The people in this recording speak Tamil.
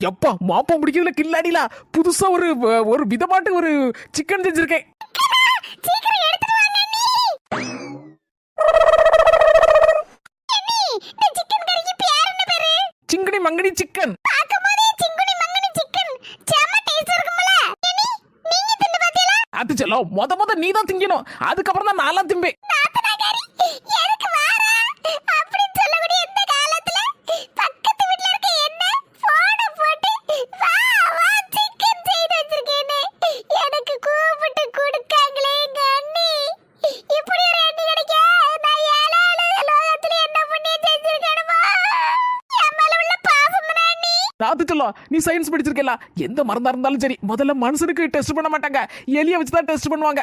எப்பா மாப்பம் பிடிக்கிறதுல கில்லாடிலா. புதுசா ஒரு ஒரு விதமாட்டு ஒரு சிக்கன் செஞ்சிருக்கேன். சிங்கனி சிக்கன் சிங்கடி மங்கடி சிக்கன் மங்குனி சிக்கன் அது செல்லம் மொத மொத நீ தான் திங்கணும். அதுக்கப்புறம் தான் நான்லாம் திம்பேன். அண்ணி நீ சயின்ஸ் படிச்சிருக்கலாம் எந்த மருந்தா இருந்தாலும் சரி முதல்ல மனுஷனுக்கு டெஸ்ட் பண்ண மாட்டாங்க. எலியை வச்சு தான் டெஸ்ட் பண்ணுவாங்க.